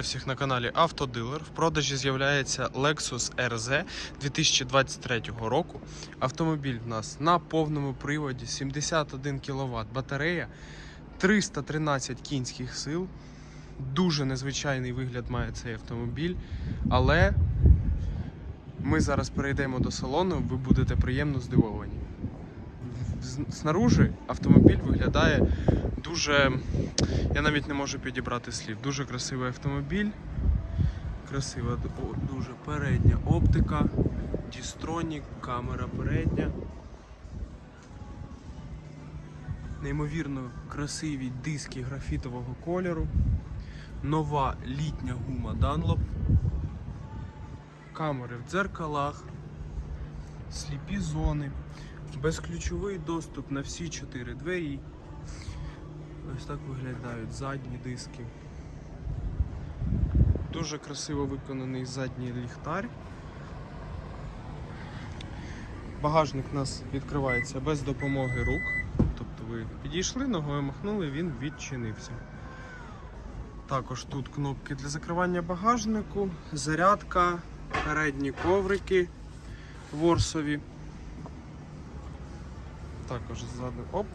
Всіх на каналі Автодилер. В продажі з'являється Lexus RZ 2023 року. Автомобіль в нас на повному приводі, 71 кВт батарея, 313 кінських сил. Дуже незвичайний вигляд має цей автомобіль, але ми зараз перейдемо до салону, ви будете приємно здивовані. Снаружи автомобіль виглядає дуже. Я навіть не можу підібрати слів. Дуже красивий автомобіль. Красива дуже передня оптика, дістронік, камера передня. Неймовірно красиві диски графітового кольору. Нова літня гума Dunlop. Камери в дзеркалах, сліпі зони, безключовий доступ на всі чотири двері. Ось так виглядають задні диски. Дуже красиво виконаний задній ліхтар. Багажник у нас відкривається без допомоги рук. Тобто ви підійшли, ногою махнули, він відчинився. Також тут кнопки для закривання багажнику, зарядка, передні коврики ворсові. Також ззаду оп,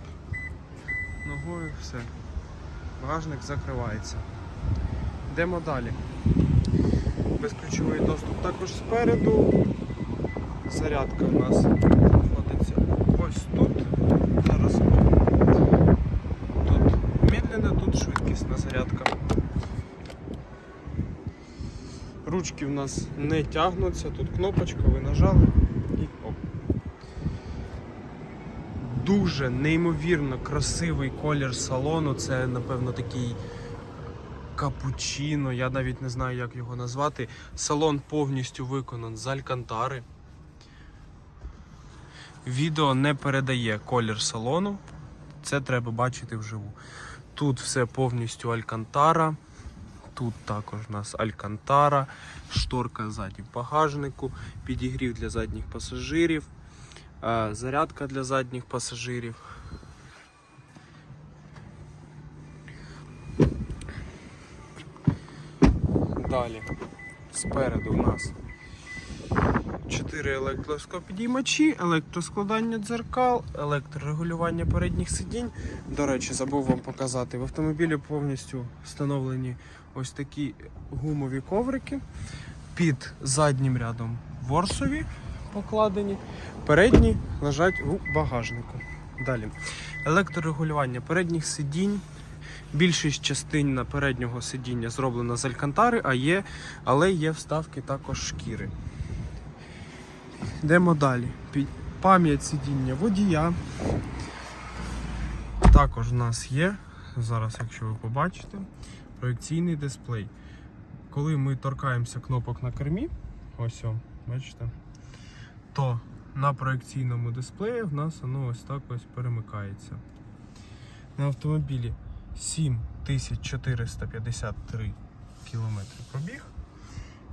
ногою все. Багажник закривається. Йдемо далі. Безключовий доступ також спереду. Зарядка у нас знаходиться ось тут. Зараз тут медленна, тут швидкісна зарядка. Ручки в нас не тягнуться, тут кнопочка, ви нажали і оп. Дуже неймовірно красивий колір салону. Це, напевно, такий капучино. Я навіть не знаю, як його назвати. Салон повністю виконан з алькантари. Відео не передає колір салону. Це треба бачити вживу. Тут все повністю алькантара. Тут також у нас алькантара, шторка ззаді багажнику, підігрів для задніх пасажирів, зарядка для задніх пасажирів. Далі спереду у нас 4 електроскопідіймачі, електроскладання дзеркал, електрорегулювання передніх сидінь. До речі, забув вам показати. В автомобілі повністю встановлені ось такі гумові коврики. Під заднім рядом ворсові покладені, передні лежать у багажнику. Далі. Електрорегулювання передніх сидінь. Більшість частин переднього сидіння зроблена з алькантари, а є, але є вставки також шкіри. Йдемо далі. Пам'ять сидіння водія. Також в нас є, зараз, якщо ви побачите, проекційний дисплей. Коли ми торкаємося кнопок на кермі, ось о, бачите, то на проекційному дисплеї в нас воно ось так ось перемикається. На автомобілі 7453 км пробіг.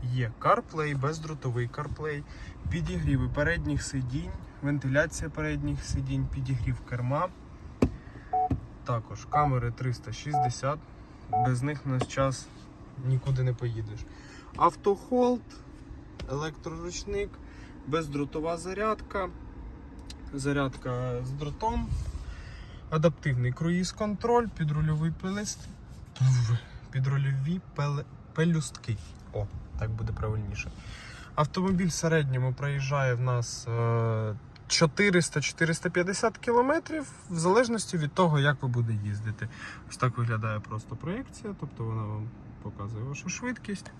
Є CarPlay, бездротовий CarPlay, підігріви передніх сидінь, вентиляція передніх сидінь, підігрів керма. Також камери 360, без них на час нікуди не поїдеш. Автохолд, електроручник, бездротова зарядка, зарядка з дротом, адаптивний круїз-контроль, підрульовий пелест, підрульові пелюстки. О, так буде правильніше. Автомобіль в середньому проїжджає в нас е, 400-450 кілометрів, в залежності від того, як ви будете їздити. Ось так виглядає просто проєкція, тобто вона вам показує вашу швидкість.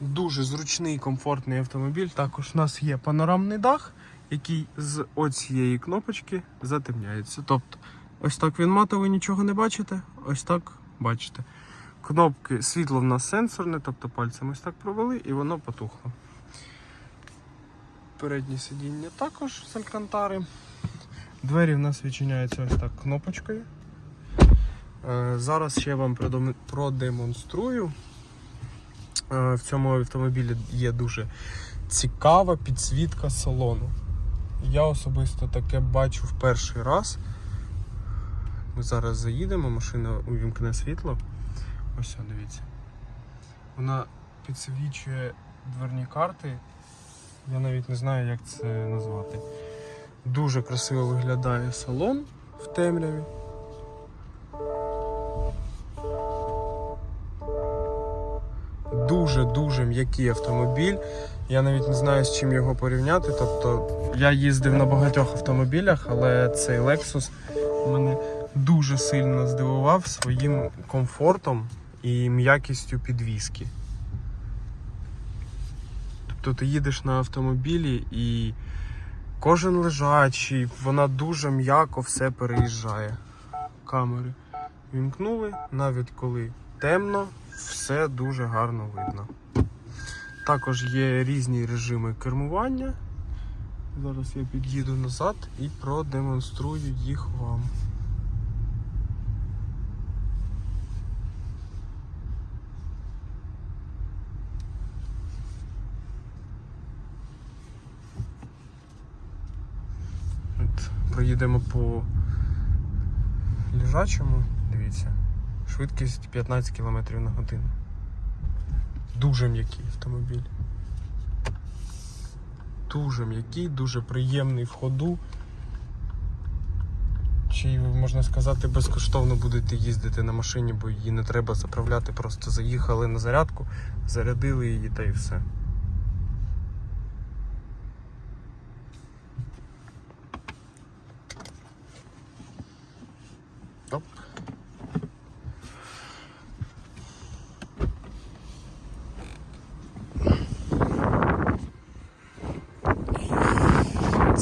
Дуже зручний комфортний автомобіль. Також у нас є панорамний дах, який з оцієї кнопочки затемняється. Тобто, ось так він мато, ви нічого не бачите, ось так бачите. Кнопки, світло в нас сенсорне, тобто пальцем ось так провели і воно потухло. Переднє сидіння також з алькантари. Двері в нас відчиняються ось так кнопочкою. Е, Зараз ще вам продемонструю. Е, В цьому автомобілі є дуже цікава підсвітка салону. Я особисто таке бачу в перший раз. Ми зараз заїдемо, машина увімкне світло. Ось, дивіться. Вона підсвічує дверні карти. Я навіть не знаю, як це назвати. Дуже красиво виглядає салон в темряві. Дуже-дуже м'який автомобіль. Я навіть не знаю, з чим його порівняти. Тобто я їздив на багатьох автомобілях, але цей Lexus мене дуже сильно здивував своїм комфортом і м'якістю підвіски. Тобто ти їдеш на автомобілі і кожен лежачий, вона дуже м'яко все переїжджає. Камери вімкнули, навіть коли темно, все дуже гарно видно. Також є різні режими кермування. Зараз я під'їду назад і продемонструю їх вам. От, проїдемо по лежачому, дивіться, швидкість 15 км на годину. Дуже м'який автомобіль. Дуже м'який, дуже приємний в ходу. Чи можна сказати, безкоштовно будете їздити на машині, бо її не треба заправляти, просто заїхали на зарядку, зарядили її та і все. Оп.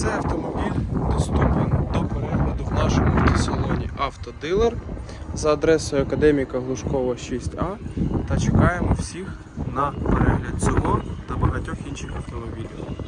Цей автомобіль доступен до перегляду в нашому автосалоні Автодилер за адресою Академіка Глушкова 6А та чекаємо всіх на перегляд цього та багатьох інших автомобілів.